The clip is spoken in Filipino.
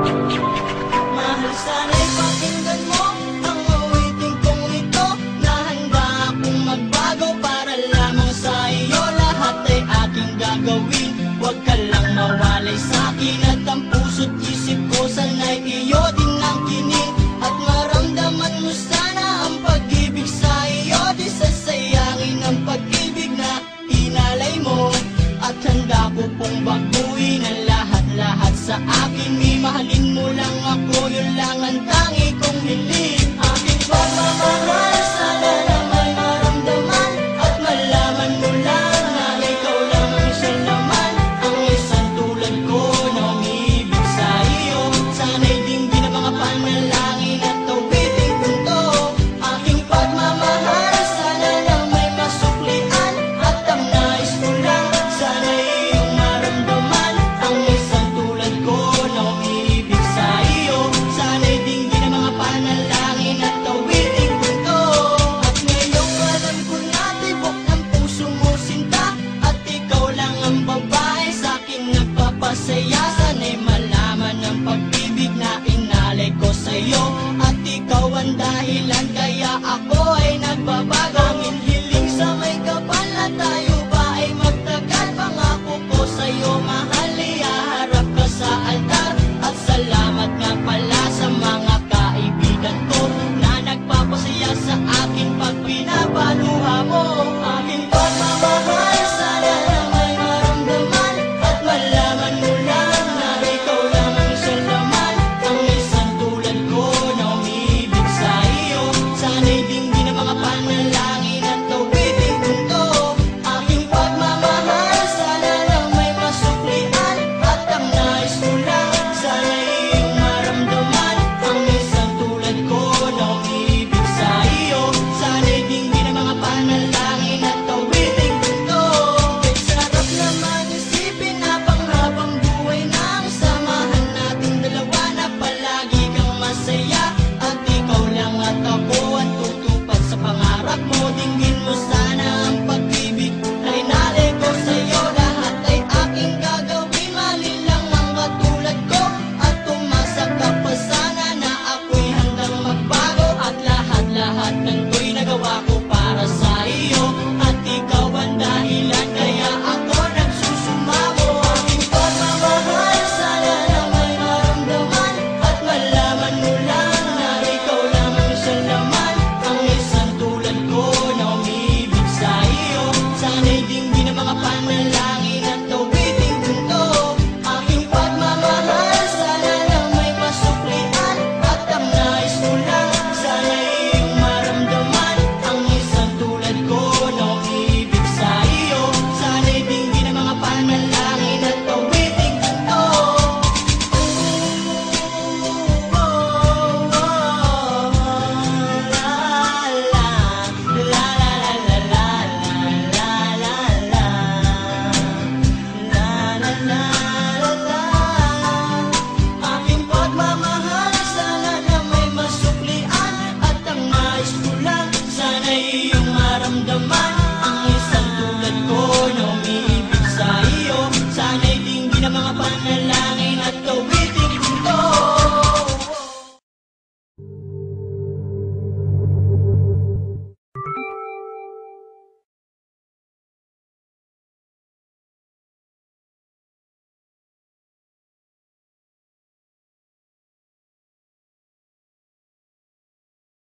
Mahal sana'y pakinggan mo Ang awitin kong ito. Na handa akong magbago Para lamang sa iyo Lahat ay aking gagawin. Huwag ka lang sa akin ang puso't isip ko Sana'y iyo din ang kinin At maramdaman mo sana Ang pag-ibig sa iyo Di sasayangin ang pag-ibig na inalay mo. At handa ko pong baguhin Ang lahat-lahat sa akin May mahalin mo lang ako, yun lang ang tangi kong hiling masaya Sana'y malaman ng pag-ibig na inalay ko sa'yo. At ikaw ang dahilan kaya ako ay nagbabago. Ang